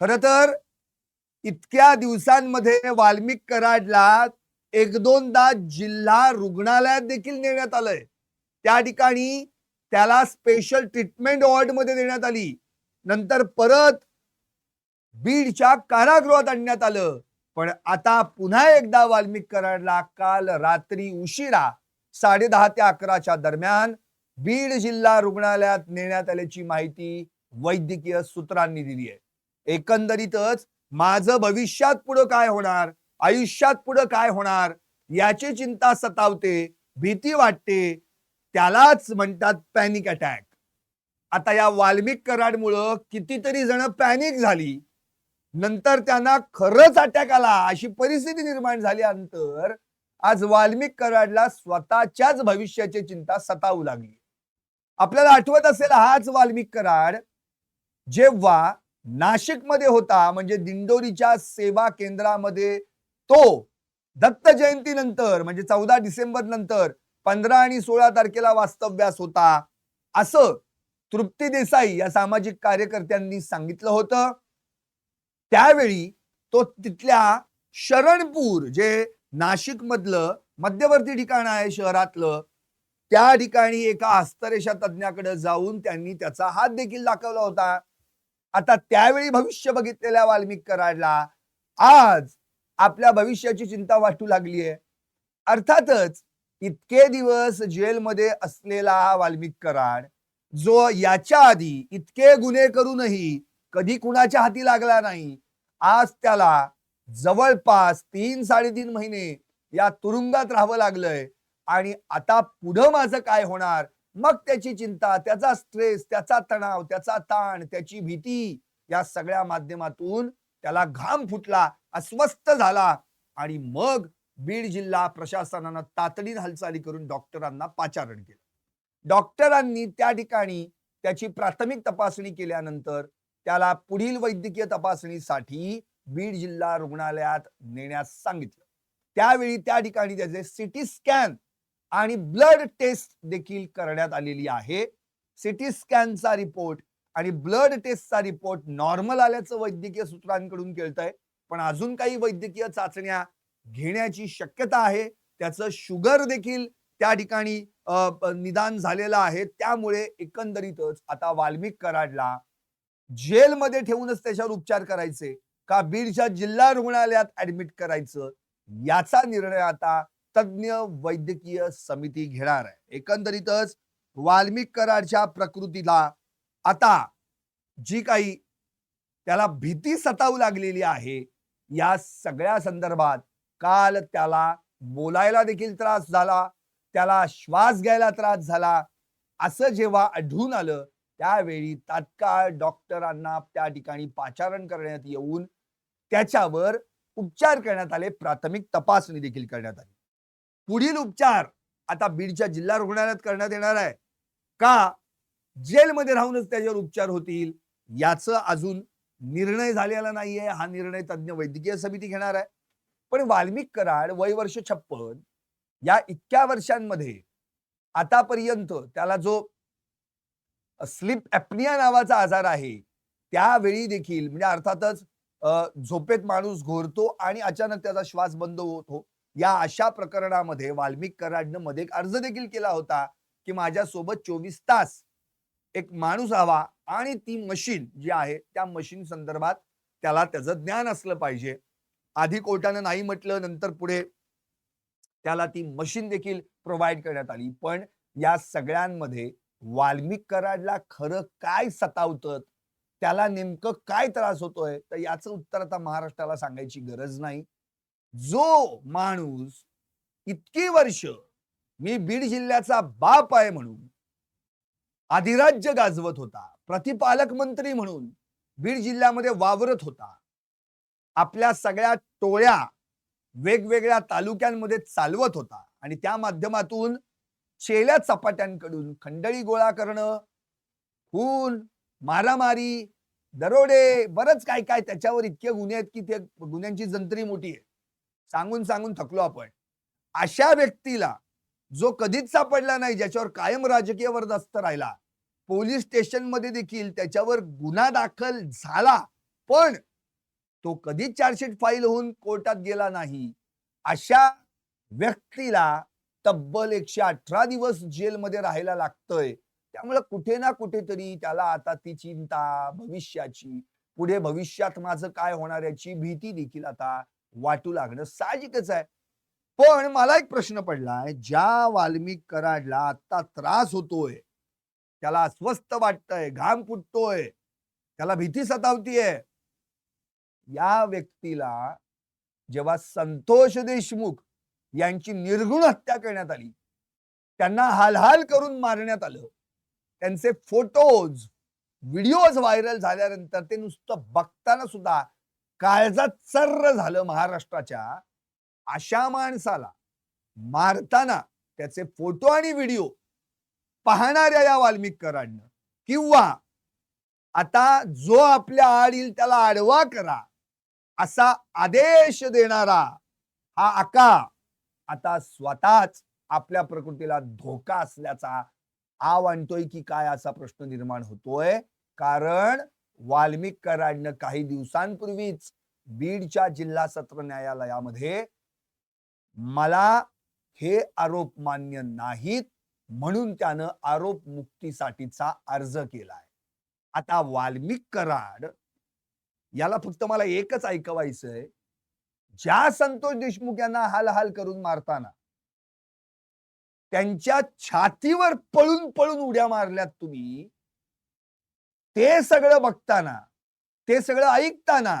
खर तर इतक्या दिवसांमध्ये वाल्मिक कराडला एक दोनदा जिल्हा रुग्णालयात देखील नेण्यात आलंय. त्या ठिकाणी त्याला स्पेशल ट्रीटमेंट वॉर्डमध्ये देण्यात आली. नंतर परत बीडच्या कारागृहात आणण्यात आलं. पण आता पुन्हा एकदा वाल्मिक कराडला काल रात्री उशिरा साडे दहा ते अकराच्या दरम्यान बीड जिल्हा रुग्णालयात नेण्यात आल्याची माहिती वैद्यकीय सूत्रांनी दिली आहे. एकंदरीतच माझं भविष्यात पुढं काय होणार? आयुष्यात पुढं काय होणार? याची चिंता सतावते भीती वाटते. त्यालाच म्हणतात पॅनिक अटॅक आता या वाल्मिक कराडमुळं कितीतरी जण पॅनिक झाली. नंतर त्यांना खरंच अटॅक आला. अशी परिस्थिती निर्माण झाल्यानंतर आज वाल्मिक कराडला स्वतःच्याच भविष्याची चिंता सतावू लागली. आपल्याला आठवत असेल हाच वाल्मिक कराड जेव्हा नाशिकमध्ये होता म्हणजे दिंडोरीच्या सेवा केंद्रामध्ये तो दत्त जयंतीनंतर म्हणजे चौदा डिसेंबर नंतर पंधरा आणि सोळा तारखेला वास्तव्यास होता. असं तृप्ती देसाई या सामाजिक कार्यकर्त्यांनी सांगितलं होतं. त्यावेळी तो तिथल्या शरणपूर जे नाशिक मधलं मध्यवर्ती ठिकाण आहे शहरातलं त्या ठिकाणी एका हस्तरेषा तज्ञाकडे जाऊन त्यांनी त्याचा हात देखील दाखवला होता. आता त्यावेळी भविष्य बघितलेल्या वाल्मिक कराडला आज आपल्या भविष्याची चिंता वाटू लागली आहे अर्थातच इतके दिवस जेलमध्ये असलेला हा वाल्मिक कराड जो याच्या आधी इतके गुन्हे करूनही कधी कुणाच्या हाती लागला नाही आज त्याला जवळपास तीन साडेतीन महिने या तुरुंगात राहावं लागलंय. आणि आता पुढं माझं काय होणार मग त्याची चिंता त्याचा स्ट्रेस त्याचा तणाव त्याचा ताण त्याची भीती या सगळ्या माध्यमातून त्याला घाम फुटला अस्वस्थ झाला आणि मग बीड जिल्हा प्रशासनानं तातडीनं हालचाली करून डॉक्टरांना पाचारण केलं. डॉक्टरांनी त्या ठिकाणी त्याची प्राथमिक तपासणी केल्यानंतर त्याला पुढील वैद्यकीय तपासणीसाठी बीड जिल्हा रुग्णालयात नेण्यास सांगितलं. त्यावेळी त्या ठिकाणी त्याचे सिटी स्कॅन आणि ब्लड टेस्ट देखील करण्यात आलेली आहे. सिटी स्कॅनचा रिपोर्ट आणि ब्लड टेस्टचा रिपोर्ट नॉर्मल आल्याचं वैद्यकीय सूत्रांकडून कळतंय. पण अजून काही वैद्यकीय चाचण्या घेण्याची शक्यता आहे. त्याचं शुगर देखील त्या ठिकाणी निदान झालेलं आहे. त्यामुळे एकंदरीतच आता वाल्मिक कराडला जेलमध्ये ठेवूनच त्याच्यावर उपचार करायचे का? बीडच्या जिल्हा रुग्णालयात ऍडमिट करायचं? याचा निर्णय आता तज्ञ वैद्यकीय समिती घेणार आहे. एकंदरीतच वाल्मिक करारच्या प्रकृतीला आता जी काही त्याला भीती सतावू लागलेली आहे या सगळ्या संदर्भात काल त्याला बोलायला देखील त्रास झाला त्याला श्वास घ्यायला त्रास झाला. असं जेव्हा आढळून आलं त्यावेळी तात्काळ डॉक्टरांना त्या ठिकाणी पाचारण करण्यात येऊन त्याच्यावर उपचार करण्यात आले प्राथमिक तपासणी देखील करण्यात आली. पुढील उपचार आता बीडच्या जिल्हा रुग्णालयात करण्यात येणार आहे. का जेलमध्ये राहूनच त्याच्यावर उपचार होतील याचं अजून निर्णय झालेला नाहीये. हा निर्णय तज्ञ वैद्यकीय समिती घेणार आहे. पण वाल्मिक कराड वय वर्ष छप्पन या इतक्या वर्षांमध्ये आतापर्यंत त्याला जो स्लिप ऍपनिया नावाचा आजार आहे त्यावेळी देखील म्हणजे अर्थातच झोपेत माणूस घोरतो आणि अचानक त्याचा श्वास बंद होतो. या अशा प्रकरणामध्ये वाल्मिक कराडनं मध्ये एक अर्ज देखील केला होता की माझ्या सोबत चोवीस तास एक माणूस हवा आणि ती मशीन जी आहे त्या मशीन संदर्भात त्याला त्याचं ज्ञान असलं पाहिजे. आधी कोर्टानं नाही म्हटलं नंतर पुढे त्याला ती मशीन देखील प्रोव्हाइड करण्यात आली. पण या सगळ्यांमध्ये वाल्मिक कराडला खरं काय सतावतं त्याला नेमकं काय त्रास होतोय तर याचं उत्तर आता महाराष्ट्राला सांगायची गरज नाही. जो माणूस इतकी वर्ष मी बीड जिल्ह्याचा बाप आहे म्हणून अधिराज्य गाजवत होता प्रतिपालक मंत्री म्हणून बीड जिल्ह्यामध्ये वावरत होता आपल्या सगळ्या टोळ्या वेगवेगळ्या तालुक्यांमध्ये चालवत होता आणि त्या माध्यमातून चेल्या चपाट्यांकडून खंडळी गोळा करणं खून मारामारी दरोडे बरंच काय काय त्याच्यावर इतके गुन्हे आहेत की ते गुन्ह्यांची जंत्री मोठी आहे. सांगून सांगून थकलो आपण. अशा व्यक्तीला जो कधीच सापडला नाही ज्याच्यावर कायम राजकीय वरदस्त राहिला पोलीस स्टेशनमध्ये देखील त्याच्यावर गुन्हा दाखल झाला पण तो कधीच चार्जशीट फाईल होऊन कोर्टात गेला नाही. अशा व्यक्तीला तब्बल एकशे अठरा दिवस जेलमध्ये राहायला लागतंय. त्यामुळे कुठे ना कुठेतरी त्याला आता ती चिंता भविष्याची पुढे भविष्यात माझं काय होणार याची भीती देखील आता वाटू लागणं साहजिकच आहे. पण मला एक प्रश्न पडलाय ज्या वाल्मिक कराडला आता त्रास होतोय त्याला अस्वस्थ वाटतंय घाम फुटतोय त्याला भीती सतावतीये या व्यक्तीला जेव्हा संतोष देशमुख यांची निर्गुण हत्या करण्यात आली त्यांना हालहाल करून मारण्यात आलं त्यांचे फोटोज व्हिडिओज व्हायरल झाल्यानंतर ते नुसतं बघताना सुद्धा काळजात चर्र झालं महाराष्ट्राच्या अशा माणसाला मारताना त्याचे फोटो आणि व्हिडिओ पाहणाऱ्या या वाल्मिक कराडनं किंवा आता जो आपल्या आड येईल त्याला आडवा करा असा आदेश देणारा हा आका आता स्वतःच आपल्या प्रकृतीला धोका असल्याचा आव आणतोय की काय असा प्रश्न निर्माण होतोय. कारण वाल्मिक कराडनं काही दिवसांपूर्वीच बीडच्या जिल्हा सत्र न्यायालयामध्ये मला हे आरोप मान्य नाहीत म्हणून त्यानं आरोप मुक्तीसाठीचा अर्ज केलाय. आता वाल्मिक कराड याला फक्त मला एकच ऐकवायचंय ज्या संतोष देशमुख यांना हालहाल करून मारताना त्यांच्या छातीवर पळून पळून उड्या मारल्यात तुम्ही ते सगळं बघताना ते सगळं ऐकताना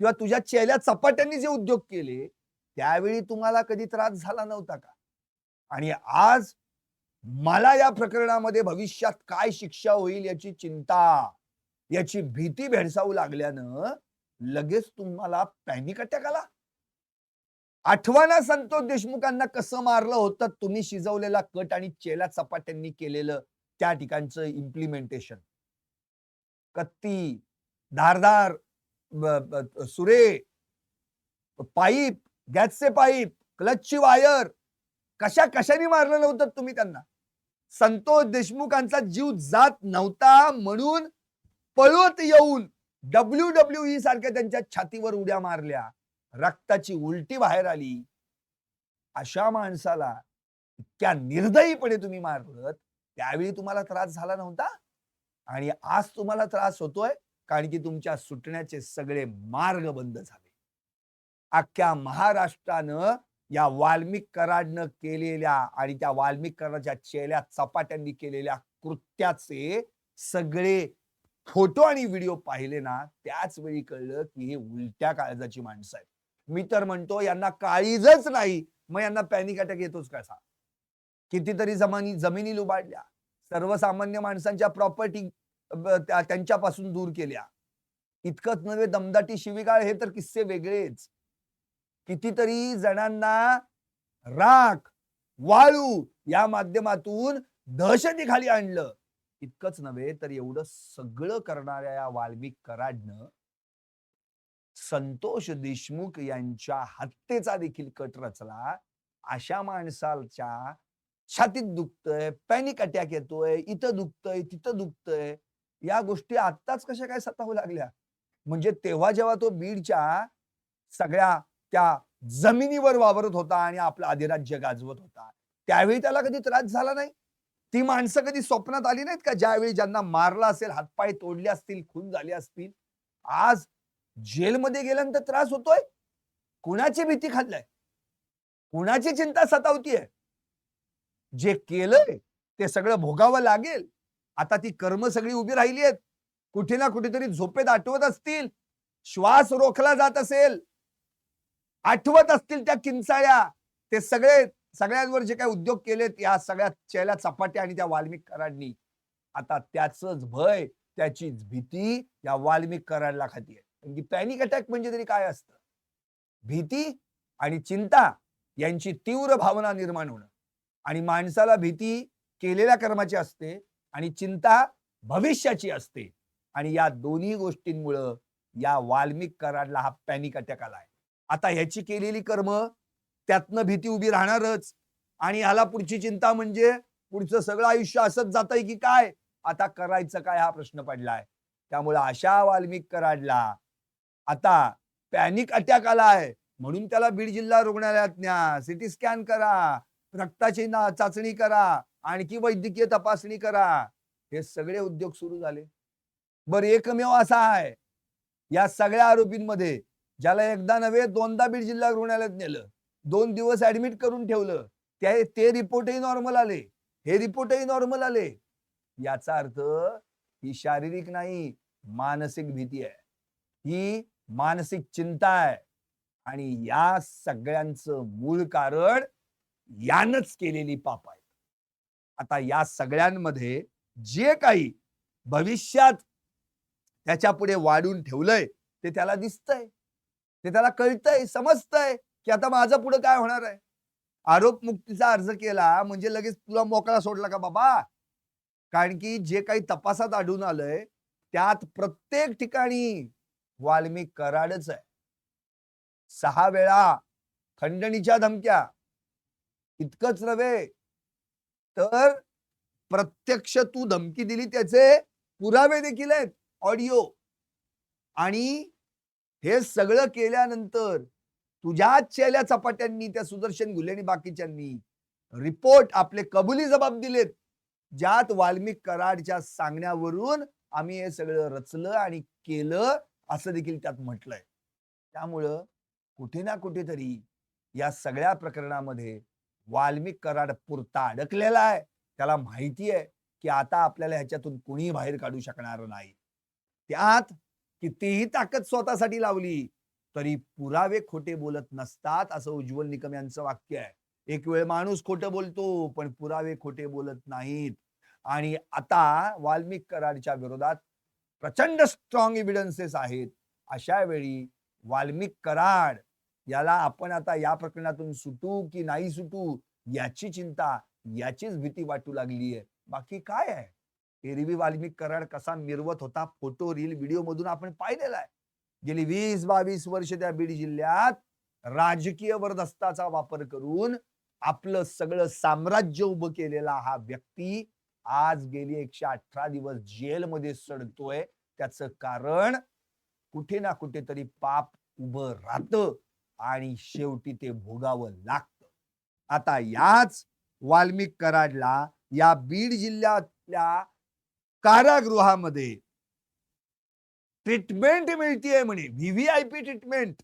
किंवा तुझ्या चेल्या चपाट्यांनी जे उद्योग केले त्यावेळी तुम्हाला कधी त्रास झाला नव्हता का? आणि आज मला या प्रकरणामध्ये भविष्यात काय शिक्षा होईल याची चिंता याची भीती भेडसावू लागल्यानं लगेच तुम्हाला पॅनिक अटॅक आला. आठवणा संतोष देशमुखांना कसं मारलं होतं तुम्ही शिजवलेला कट आणि चेला चपाट्यांनी केलेलं त्या ठिकाणचं इम्प्लिमेंटेशन कत्ती धारदार सुरे पाईप गॅसचे पाईप क्लचची वायर. कशा कशाने मारलं नव्हतं तुम्ही त्यांना? संतोष देशमुखांचा जीव जात नव्हता म्हणून पळत येऊन डब्ल्यू डब्ल्यू ई सारख्या त्यांच्या छातीवर उड्या मारल्या. रक्ताची उलटी बाहेर आली. अशा माणसाला इतक्या निर्दयीपणे तुम्ही मारलं त्यावेळी तुम्हाला त्रास झाला नव्हता? आणि आज तुम्हाला त्रास होतोय कारण की तुमच्या सुटण्याचे सगळे मार्ग बंद झाले. अख्ख्या महाराष्ट्रानं या वाल्मिक कराडनं केलेल्या आणि त्या वाल्मिक कराडच्या चेल्या चपाट्यांनी केलेल्या कृत्याचे सगळे फोटो आणि व्हिडिओ पाहिले ना त्याच वेळी कळलं की हे उलट्या काळजाची माणसं आहेत. मी तर म्हणतो यांना काळीजच नाही. मग यांना पॅनिक अटॅक येतोच कसा? कितीतरी जमानी जमिनी लुबाडल्या सर्वसामान्य माणसांच्या प्रॉपर्टी त्यांच्यापासून दूर केल्या. इतकंच नव्हे दमदाटी शिवीगाळ हे तर किस्से वेगळेच. कितीतरी जणांना राख वाळू या माध्यमातून दहशतीखाली आणलं. इतकंच नव्हे तर एवढं सगळं करणाऱ्या या वाल्मिक कराडनं संतोष देशमुख यांच्या हत्येचा देखील कट रचला. अशा माणसाच्या छातीत दुखतंय पॅनिक अटॅक येतोय इथं दुखतंय तिथं दुखतंय. या गोष्टी आत्ताच कशा काय सतावू लागल्या? म्हणजे तेव्हा जेव्हा तो बीडच्या सगळ्या त्या जमिनीवर वावरत होता आणि आपलं अधिराज्य गाजवत होता त्यावेळी त्याला कधी त्रास झाला नाही? ती माणसं कधी स्वप्नात आली नाहीत का? ज्यावेळी ज्यांना मारला असेल हातपाय तोडले असतील खून झाले असतील आज जेलमध्ये गेल्यानंतर त्रास होतोय? कुणाची भीती खाल्लाय? कुणाची चिंता सतावतीये? जे केलंय ते सगळं भोगावं लागेल. आता ती कर्म सगळी उभी राहिली आहेत. कुठे ना कुठेतरी झोपेत आठवत असतील. श्वास रोखला जात असेल. आठवत असतील त्या किंचाळ्या. ते सगळे सगळ्यांवर जे काही उद्योग केलेत या सगळ्या चेल्या चपाट्या आणि त्या वाल्मिक कराडनी आता त्याचंच भय त्याचीच भीती या वाल्मिक कराडला खाती आहे. पॅनिक अटॅक म्हणजे तरी काय असतं? भीती आणि चिंता यांची तीव्र भावना निर्माण होणं. आणि माणसाला भीती केलेल्या कर्माची असते आणि चिंता भविष्याची असते. आणि या दोन्ही गोष्टींमुळं या वाल्मिक कराडला हा पॅनिक अटॅक आलाय. आता ह्याची केलेली कर्म त्यातनं भीती उभी राहणारच. आणि ह्याला पुढची चिंता म्हणजे पुढचं सगळं आयुष्य असंच जात की काय? आता करायचं काय हा प्रश्न पडलाय. त्यामुळे अशा वाल्मिक कराडला आता पॅनिक अटॅक आला आहे म्हणून त्याला बीड जिल्हा रुग्णालयात न्या. सिटी स्कॅन करा. रक्ताची ना चाचणी करा आणखी वैद्यकीय तपासणी करा. हे सगळे उद्योग सुरू झाले. बर एकमेव असा आहे या सगळ्या आरोपींमध्ये ज्याला एकदा नव्हे दोनदा बीड जिल्हा रुग्णालयात नेलं. दोन दिवस ऍडमिट करून ठेवलं. त्या ते रिपोर्टही नॉर्मल आले. हे रिपोर्टही नॉर्मल आले. याचा अर्थ ही शारीरिक नाही मानसिक भीती आहे. ही मानसिक चिंता आहे. आणि या सगळ्यांचं मूळ कारण यानच केलेली पाप आहेत. आता या सगळ्यांमध्ये जे काही भविष्यात त्याच्या पुढे वाढून ठेवलंय ते त्याला दिसतंय. ते त्याला कळतंय समजतंय की आता माझं पुढे काय होणार आहे. आरोप मुक्तीचा अर्ज केला म्हणजे लगेच तुला मोकळा सोडला का बाबा? कारण की जे काही तपासात आढळून आलंय त्यात प्रत्येक ठिकाणी वाल्मिक कराडच आहे. सहा वेळा खंडणीच्या धमक्या इतकंच नव्हे. तर प्रत्यक्ष तू धमकी दिली त्याचे पुरावे देखील आहेत ऑडिओ. आणि हे सगळं केल्यानंतर तुझ्याच चेल्या चपाट्यांनी त्या सुदर्शन घुले आणि बाकीच्यांनी रिपोर्ट आपले कबुली जबाब दिलेत. ज्यात वाल्मिक कराडच्या सांगण्यावरून आम्ही हे सगळं रचलं आणि केलं असं देखील त्यात म्हटलंय. त्यामुळं कुठे ना कुठेतरी या सगळ्या प्रकरणामध्ये वाल्मिक कराड पुरता अडकलेला आहे. त्याला माहिती आहे की आता आपल्याला ह्याच्यातून कुणी बाहेर काढू शकणार नाही. त्यात कितीही ताकद स्वतःसाठी लावली तरी पुरावे खोटे बोलत नसतात असं उज्ज्वल निकम यांचं वाक्य आहे. एक वेळ माणूस खोटं बोलतो पण पुरावे खोटे बोलत नाहीत. आणि आता वाल्मिक कराडच्या विरोधात प्रचंड स्ट्रॉंग एव्हिडन्सेस आहेत. अशा वेळी वाल्मिक कराड याला आपण आता या प्रकरणातून सुटू की नाही सुटू याची चिंता याचीच भीती वाटू लागली आहे बाकी काय आहे? एरवी वाल्मिक कराड कसा मिरवत होता? फोटो रील व्हिडिओ मधून आपण पाहिलेला आहे. गेली वीस बावीस वर्ष त्या बीड जिल्ह्यात राजकीय वरदस्ताचा वापर करून आपलं सगळं साम्राज्य उभं केलेला हा व्यक्ती आज गेली एकशे अठरा दिवस जेलमध्ये सडतोय. त्याचं कारण कुठे ना कुठेतरी पाप उभं राहतं. आणि शेवटी ते भोगावं लागतं. आता याच वाल्मिक कराडला या बीड जिल्ह्यातल्या कारागृहामध्ये ट्रीटमेंट मिळतीये म्हणे. व्हीव्हीआयपी ट्रीटमेंट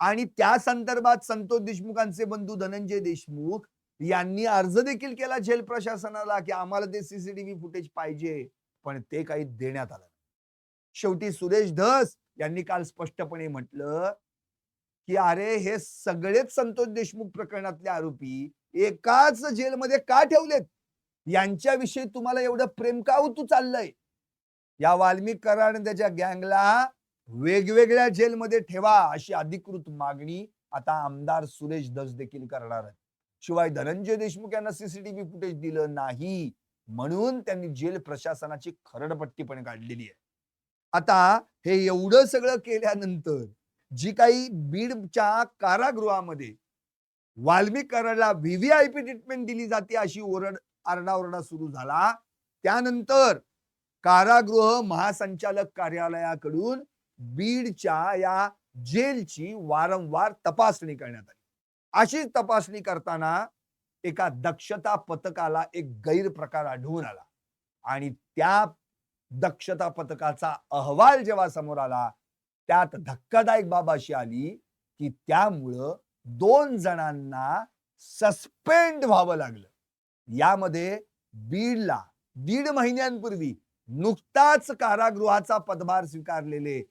आणि त्या संदर्भात संतोष देशमुखांचे बंधू धनंजय देशमुख यांनी अर्ज देखील केला जेल प्रशासनाला की आम्हाला ते सीसीटीव्ही फुटेज पाहिजे पण ते काही देण्यात आलं शेवटी सुरेश धस यांनी काल स्पष्टपणे म्हटलं की अरे हे सगळेच संतोष देशमुख प्रकरणातले आरोपी एकाच जेलमध्ये का ठेवलेत? यांच्याविषयी तुम्हाला एवढं प्रेम का होतू चाललंय? या वाल्मिक कराड त्याच्या गँगला वेगवेगळ्या जेलमध्ये ठेवा अशी अधिकृत मागणी आता आमदार सुरेश दस देखील करणार आहेत. शिवाय धनंजय देशमुख यांना सीसीटीव्ही फुटेज दिलं नाही म्हणून त्यांनी जेल प्रशासनाची खरडपट्टी पण काढलेली आहे. आता हे एवढं सगळं केल्यानंतर जी काही बीडच्या कारागृहामध्ये वाल्मिक कराडला व्हीव्हीआयपी ट्रीटमेंट दिली जाते अशी ओरड आरडाओरडा सुरू झाला. त्यानंतर कारागृह महासंचालक कार्यालयाकडून बीडच्या या जेलची वारंवार तपासणी करण्यात आली. अशी तपासणी करताना एका दक्षता पथकाला एक गैरप्रकार आढळून आला. आणि त्या दक्षता पथकाचा अहवाल जेव्हा समोर आला त्यात धक्कादायक बाब अशी आली की त्यामुळं दोन जणांना सस्पेंड व्हावं लागलं. यामध्ये बीडला दीड महिन्यांपूर्वी नुकताच कारागृहाचा पदभार स्वीकारलेले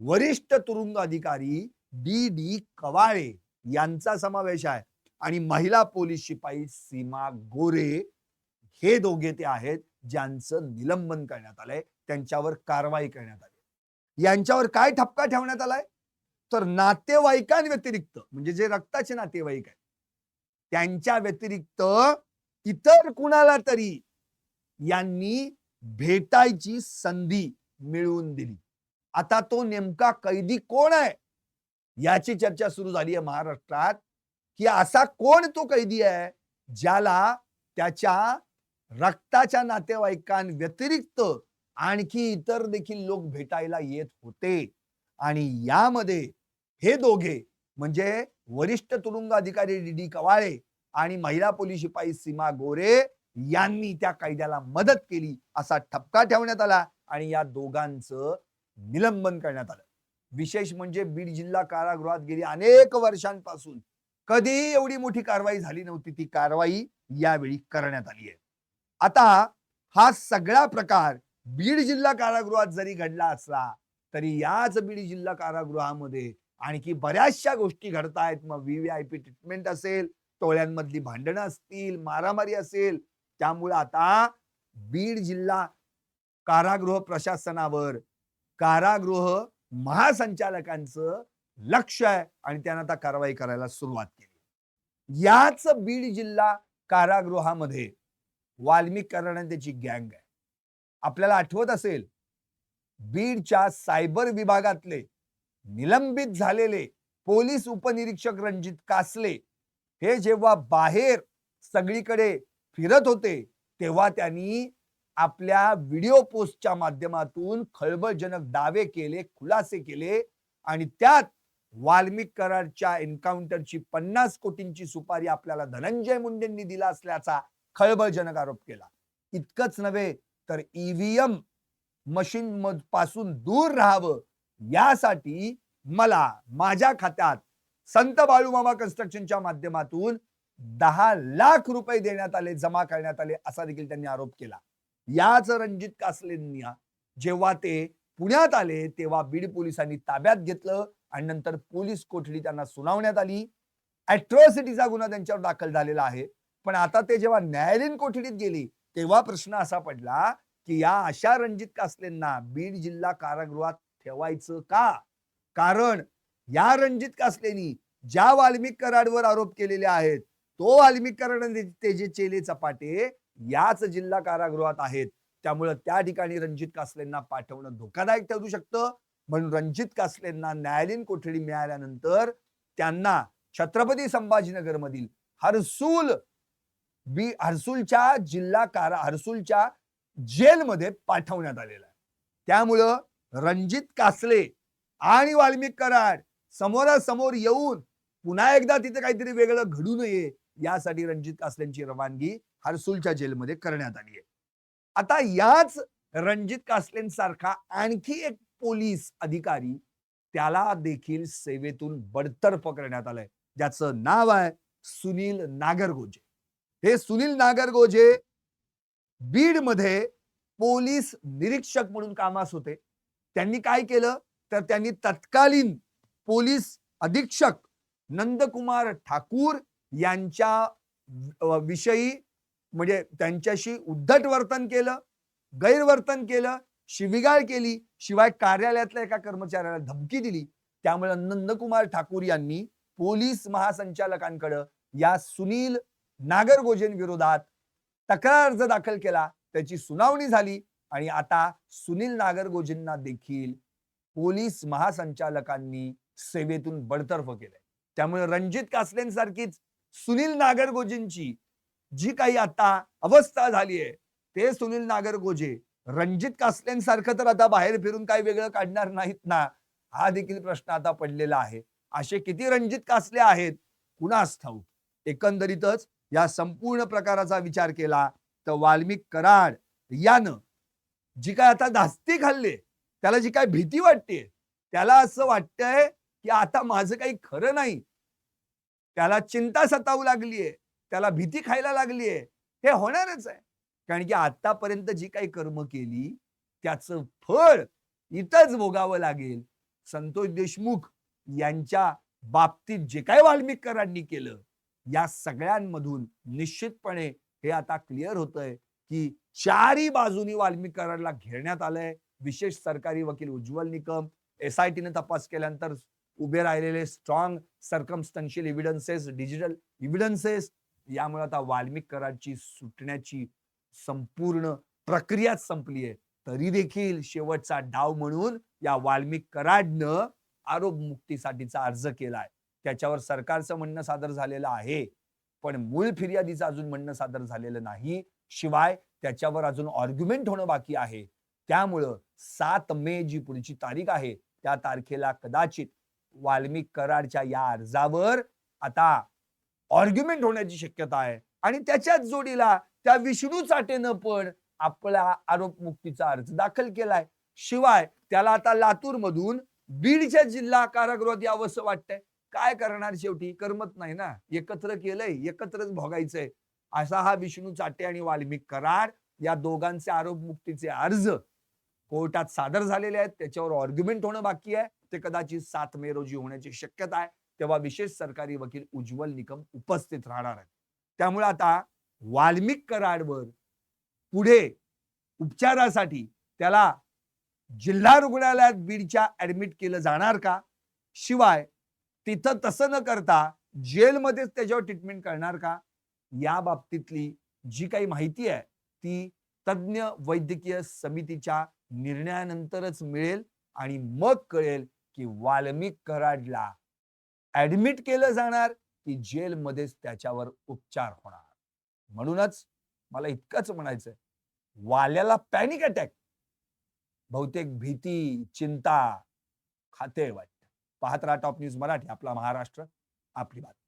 वरिष्ठ तुरुंग अधिकारी डी डी कवाळे यांचा समावेश आहे. आणि महिला पोलीस शिपाई सीमा गोरे हे दोघे ते आहेत ज्यांचं निलंबन करण्यात आलंय. त्यांच्यावर कारवाई करण्यात आली. यांच्यावर काय ठपका ठेवण्यात आलाय? तर नातेवाईकांव्यतिरिक्त म्हणजे जे रक्ताचे नातेवाईक आहेत त्यांच्या व्यतिरिक्त इतर कुणाला तरी यांनी भेटायची संधी मिळवून दिली. आता तो नेमका कैदी कोण आहे? याची चर्चा सुरू झाली आहे महाराष्ट्रात की असा कोण तो कैदी आहे ज्याला त्याच्या रक्ताच्या नातेवाईकांव्यतिरिक्त आणखी इतर देखील लोक भेटायला येत होते. आणि यामध्ये हे दोघे म्हणजे वरिष्ठ तुरुंग अधिकारी डी डी कवाळे आणि महिला पोलीस शिपाई सीमा गोरे यांनी त्या कायद्याला मदत केली असा ठपका ठेवण्यात आला आणि या दोघांचं निलंबन करण्यात आलं. विशेष म्हणजे बीड जिल्हा कारागृहात गेली अनेक वर्षांपासून. कधी एवढी मोठी कारवाई झाली नव्हती. ती कारवाई यावेळी करण्यात आली आहे. आता हा सगळा प्रकार बीड जिल्हा कारागृहात जरी घडला असला तरी याच बीड जिल्हा कारागृहामध्ये आणखी बऱ्याचशा गोष्टी घडतायत. मग व्हीव्हीआयपी ट्रीटमेंट असेल टोळ्यांमधली भांडणं असतील मारामारी असेल त्यामुळे आता बीड जिल्हा कारागृह प्रशासनावर कारागृह महासंचालकांचं लक्ष आहे आणि त्यांना आता कारवाई करायला सुरुवात केली. याच बीड जिल्हा कारागृहामध्ये वाल्मिक कराड त्याची गँग आहे. आपल्याला आठवत असेल बीडच्या सायबर विभागातले निलंबित झालेले पोलीस उपनिरीक्षक रणजित कासले हे जेव्हा बाहेर सगळीकडे फिरत होते तेव्हा त्यांनी आपल्या व्हिडिओ पोस्टच्या माध्यमातून खळबळजनक दावे केले खुलासे केले आणि त्यात वाल्मिक कराडच्या एन्काउंटरची पन्नास कोटींची सुपारी आपल्याला धनंजय मुंडेंनी दिला असल्याचा खळबळजनक आरोप केला. इतकंच नव्हे तर ईव्हीएम मशीन पासून दूर राहावं यासाठी मला माझ्या खात्यात संत बाळूमामा कन्स्ट्रक्शनच्या माध्यमातून दहा लाख रुपये देण्यात आले जमा करण्यात आले असा देखील त्यांनी आरोप केला. याच रणजित कासलेंनी जेव्हा ते पुण्यात आले तेव्हा बीड पोलिसांनी ताब्यात घेतलं आणि नंतर पोलीस कोठडी त्यांना सुनावण्यात आली. अॅट्रॉसिटीचा गुन्हा त्यांच्यावर दाखल झालेला आहे. पण आता ते जेव्हा न्यायालयीन कोठडीत गेली तेव्हा प्रश्न असा पडला की या अशा रणजित कासलेंना बीड जिल्हा कारागृहात ठेवायचं का? कारण या रणजित कासलेनी ज्या वाल्मिक कराडवर आरोप केलेले आहेत तो वाल्मिक कराड ते जे चेले चपाटे याच जिल्हा कारागृहात आहेत. त्यामुळं त्या ठिकाणी रणजित कासलेंना पाठवणं धोकादायक ठरू शकतं. म्हणून रणजित कासलेंना न्यायालयीन कोठडी मिळाल्यानंतर त्यांना छत्रपती संभाजीनगर मधील हरसूल बी हर्सुलच्या जिल्हा कारा हर्सुलच्या जेलमध्ये पाठवण्यात आलेला आहे. त्यामुळं रणजित कासले आणि वाल्मिक कराड समोरासमोर येऊन पुन्हा एकदा तिथे काहीतरी वेगळं घडू नये यासाठी रणजित कासलेंची रवानगी हर्सुलच्या जेलमध्ये करण्यात आली आहे. आता याच रणजित कासलेंसारखा आणखी एक पोलीस अधिकारी त्याला देखील सेवेतून बडतर्फ करण्यात आलंय. ज्याचं नाव आहे सुनील नागरगोजे. हे सुनील नागरगोजे बीडमध्ये पोलीस निरीक्षक म्हणून कामास होते. त्यांनी काय केलं? तर त्यांनी तत्कालीन पोलीस अधीक्षक नंदकुमार ठाकूर यांच्या विषयी म्हणजे त्यांच्याशी उद्धट वर्तन केलं गैरवर्तन केलं शिविगाळ केली शिवाय कार्यालयातल्या एका कर्मचाऱ्याला धमकी दिली. त्यामुळे नंदकुमार ठाकूर यांनी पोलीस महासंचालकांकडे या सुनील नागरगोजेंविरोधात तक्रार अर्ज दाखल केला. त्याची सुनावणी झाली आणि आता सुनील नागरगोजेंना देखील पोलीस महासंचालकांनी सेवेतून बडतर्फ केलंय. त्यामुळे रणजित कासलेंसारखीच सुनील नागरगोजेंची जी काही आता अवस्था झाली आहे ते सुनील नागरगोजे रणजित कासलेंसारखं तर आता बाहेर फिरून काही वेगळं काढणार नाहीत ना हा देखील प्रश्न आता पडलेला आहे. असे किती रणजित कासले आहेत? कुणास ठाऊक? एकंदरीतच या संपूर्ण प्रकाराचा विचार केला तर वाल्मिक कराड यानं जी काय आता धास्ती खाल्ले त्याला जी काय भीती वाटते त्याला असं वाटतंय की आता माझं काही खरं नाही. त्याला चिंता सतावू लागलीये त्याला भीती खायला लागलीये हे होणारच आहे. कारण की आतापर्यंत जी काही कर्म केली त्याचं फळ इथंच भोगावं लागेल. संतोष देशमुख यांच्या बाबतीत जे काय वाल्मिक करांनी केलं या सगळ्यांमधून निश्चितपणे हे आता क्लिअर होतंय की चारही बाजूनी वाल्मिक कराडला घेण्यात आलंय. विशेष सरकारी वकील उज्ज्वल निकम एस आय टीने तपास केल्यानंतर उभे राहिलेले strong circumstantial evidences digital evidences यामुळे आता वाल्मिक कराडची सुटण्याची संपूर्ण प्रक्रियाच संपली आहे. तरी देखील शेवटचा डाव म्हणून या वाल्मिक कराडनं आरोप मुक्तीसाठीचा अर्ज केलाय. त्याच्यावर सरकारचं म्हणणं सादर झालेलं आहे. पण मूळ फिर्यादीचं अजून म्हणणं सादर झालेलं नाही. शिवाय त्याच्यावर अजून ऑर्ग्युमेंट होणं बाकी आहे. त्यामुळं सात मे जी पुढची तारीख आहे. त्या तारखेला कदाचित वाल्मिक कराडच्या या अर्जावर आता ऑर्ग्युमेंट होण्याची शक्यता आहे. आणि त्याच्याच जोडीला त्या विष्णू चाटेनं पण आपला आरोप मुक्तीचा अर्ज दाखल केलाय. शिवाय त्याला आता लातूर मधून बीडच्या जिल्हा कारागृहात यावंसं वाटतंय. काय करणार शेवटी? करमत नाही ना. एकत्र केलंय एकत्रच भोगायचंय. असा हा विष्णू चाटे आणि वाल्मिक करार या दोघांचे आरोप मुक्तीचे अर्ज कोर्टात सादर झालेले आहेत. त्याच्यावर ऑर्ग्युमेंट होणं बाकी आहे. ते कदाचित सात मे रोजी होण्याची शक्यता आहे. तेव्हा विशेष सरकारी वकील उज्ज्वल निकम उपस्थित राहणार आहेत. त्यामुळे आता वाल्मिक कराडवर पुढे उपचारासाठी त्याला जिल्हा रुग्णालयात बीडच्या ऍडमिट केलं जाणार का? शिवाय तिथं तसं न करता जेलमध्येच त्याच्यावर ट्रीटमेंट करणार का? या बाबतीतली जी काही माहिती आहे ती तज्ज्ञ वैद्यकीय समितीच्या निर्णयानंतरच मिळेल आणि मग कळेल की वाल्मिक कराडला ऍडमिट केलं जाणार की जेलमध्येच त्याच्यावर उपचार होणार. म्हणूनच मला इतकंच म्हणायचं वाल्याला पॅनिक अटॅक बहुतेक भीती चिंता खाते वाटत पाहत राहा टॉप न्यूज मराठी आपला महाराष्ट्र आपली बात